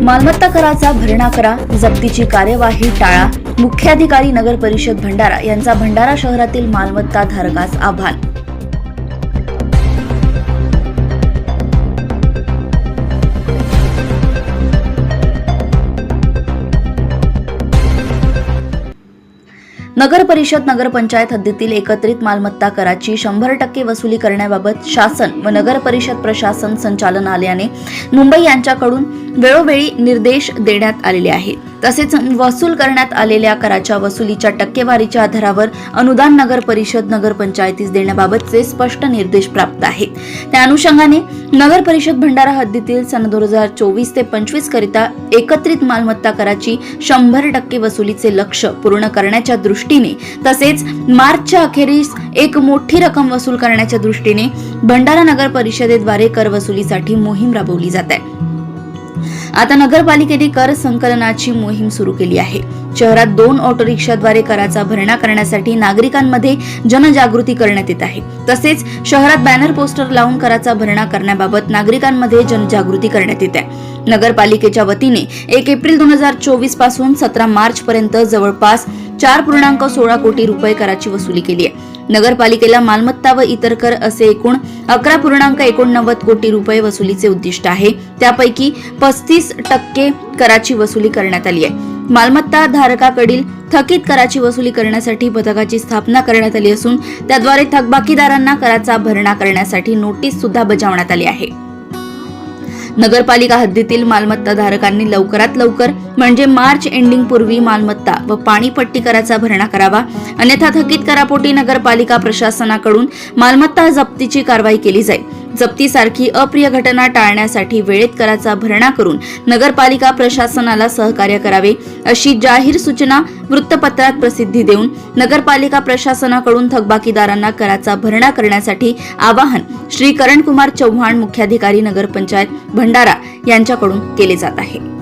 मालमत्ता कराचा भरणा करा जप्तीची कार्यवाही टाळा. मुख्याधिकारी नगर परिषद भंडारा यांचा भंडारा शहरातील मालमत्ता धारकास आव्हान नगर परिषद नगरपंचायत हद्दीतील एकत्रित मालमत्ता कराची शंभर टक्के वसुली करण्याबाबत शासन व नगर परिषद प्रशासन संचालनालयाने मुंबई यांच्याकडून वेळोवेळी निर्देश देण्यात आलेले आहेत. तसेच वसूल करण्यात आलेल्या कराच्या वसुलीच्या टक्केवारीच्या आधारावर अनुदान नगर परिषद नगरपंचायतीस देण्याबाबतचे स्पष्ट निर्देश प्राप्त आहेत. त्या अनुषंगाने नगर परिषद भंडारा हद्दीतील सन दोन हजार चोवीस ते पंचवीस करिता एकत्रित मालमत्ता कराची शंभर टक्के वसुलीचे लक्ष पूर्ण करण्याच्या दृष्टीने तसेच मार्चच्या अखेरीस एक मोठी रक्कम वसूल करण्याच्या दृष्टीने भंडारा नगर परिषदेद्वारे कर वसुलीसाठी मोहीम राबवली जात आहे. आता नगरपालिकेने कर संकलनाची मोहीम सुरू केली आहे. शहरात दोन ऑटो रिक्षाद्वारे कराचा भरणा करण्यासाठी नागरिकांमध्ये जनजागृती करण्यात येत आहे. तसेच शहरात बॅनर पोस्टर लावून कराचा भरणा करण्याबाबत नागरिकांमध्ये जनजागृती करण्यात येत आहे. नगरपालिकेच्या वतीने एक एप्रिल दोन हजार चोवीसपासून सतरा मार्च पर्यंत जवळपास चार पूर्णांक सोळा कोटी रुपये कराची वसुली केली आहे. नगरपालिकेला मालमत्ता व इतर कर असे एकूण अकरा पूर्णांक एकोणनव्वद कोटी रुपये वसुलीचे उद्दिष्ट आहे. त्यापैकी पस्तीस टक्के कराची वसुली करण्यात आली आहे. मालमत्ता धारकाकडील थकीत कराची वसुली करण्यासाठी पथकाची स्थापना करण्यात आली असून त्याद्वारे थकबाकीदारांना कराचा भरणा करण्यासाठी नोटीस सुद्धा बजावण्यात आली आहे. नगरपालिका हद्दीतील मालमत्ता धारकांनी लवकरात लवकर म्हणजे मार्च एंडिंग पूर्वी मालमत्ता व पाणीपट्टी कराचा भरणा करावा अन्यथा थकीत करापोटी नगरपालिका प्रशासनाकडून मालमत्ता जप्तीची कारवाई केली जाईल. जप्तीसारखी अप्रिय घटना टाळण्यासाठी वेळेत कराचा भरणा करून नगरपालिका प्रशासनाला सहकार्य करावे अशी जाहीर सूचना वृत्तपत्रात प्रसिद्धी देऊन नगरपालिका प्रशासनाकडून थकबाकीदारांना कराचा भरणा करण्यासाठी आवाहन श्री करणकुमार चव्हाण मुख्याधिकारी नगरपंचायत भंडारा यांच्याकडून केले जात आहे.